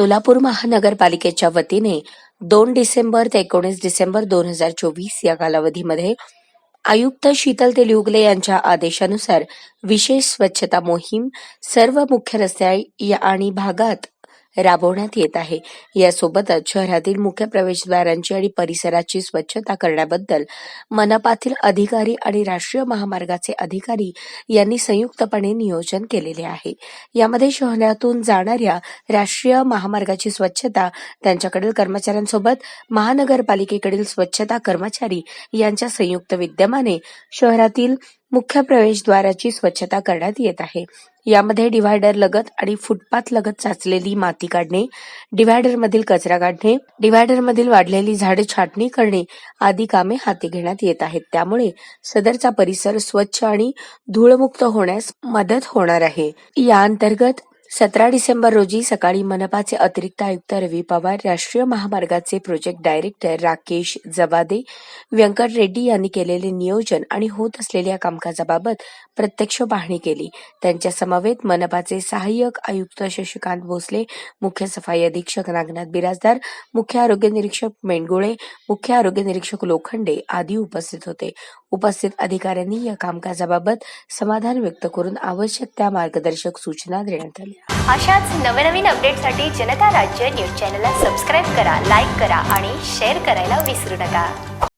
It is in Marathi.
सोलापूर महानगरपालिकेच्या वतीने दोन डिसेंबर ते एकोणीस डिसेंबर दोन हजार चोवीस या कालावधीमध्ये आयुक्त शीतल तेलुगले यांच्या आदेशानुसार विशेष स्वच्छता मोहीम सर्व मुख्य रस्ते या- आणि भागात राबवण्यात येत आहे. यासोबतच शहरातील मुख्य प्रवेशद्वारांची आणि परिसराची स्वच्छता करण्याबद्दल मनपातील अधिकारी आणि राष्ट्रीय महामार्गाचे अधिकारी यांनी संयुक्तपणे नियोजन केलेले आहे. यामध्ये शहरातून जाणाऱ्या राष्ट्रीय महामार्गाची स्वच्छता त्यांच्याकडील कर्मचाऱ्यांसोबत महानगरपालिकेकडील स्वच्छता कर्मचारी यांच्या संयुक्त विद्यमाने शहरातील मुख्य प्रवेशद्वाराची स्वच्छता करण्यात येत आहे. यामध्ये डिव्हायडर लगत आणि फुटपाथ लगत साचलेली माती काढणे डिव्हायडर मधील कचरा काढणे डिव्हायडर मधील वाढलेली झाडे छाटणी करणे आदी कामे हाती घेण्यात येत आहेत. त्यामुळे सदरचा परिसर स्वच्छ आणि धूळमुक्त होण्यास मदत होणार आहे. या अंतर्गत सतरा डिसेंबर रोजी सकाळी मनपाचे अतिरिक्त आयुक्त रवी पवार राष्ट्रीय महामार्गाचे प्रोजेक्ट डायरेक्टर राकेश जवादे व्यंकट रेड्डी यांनी केलेले नियोजन आणि होत असलेल्या कामकाजाबाबत प्रत्यक्ष पाहणी केली. त्यांच्या समवेत मनपाचे सहाय्यक आयुक्त शशिकांत भोसले मुख्य सफाई अधीक्षक नागनाथ बिराजदार मुख्य आरोग्य निरीक्षक मेंडगुळे मुख्य आरोग्य निरीक्षक लोखंडे आदी उपस्थित होते. उपस्थित अधिकाऱ्यांनी या कामकाजाबाबत समाधान व्यक्त करून आवश्यक त्या मार्गदर्शक सूचना देण्यात आल्या. अशाच नवनवीन अपडेटसाठी जनता राज्य न्यूज चॅनलला सबस्क्राईब करा लाईक करा आणि शेअर करायला विसरू नका.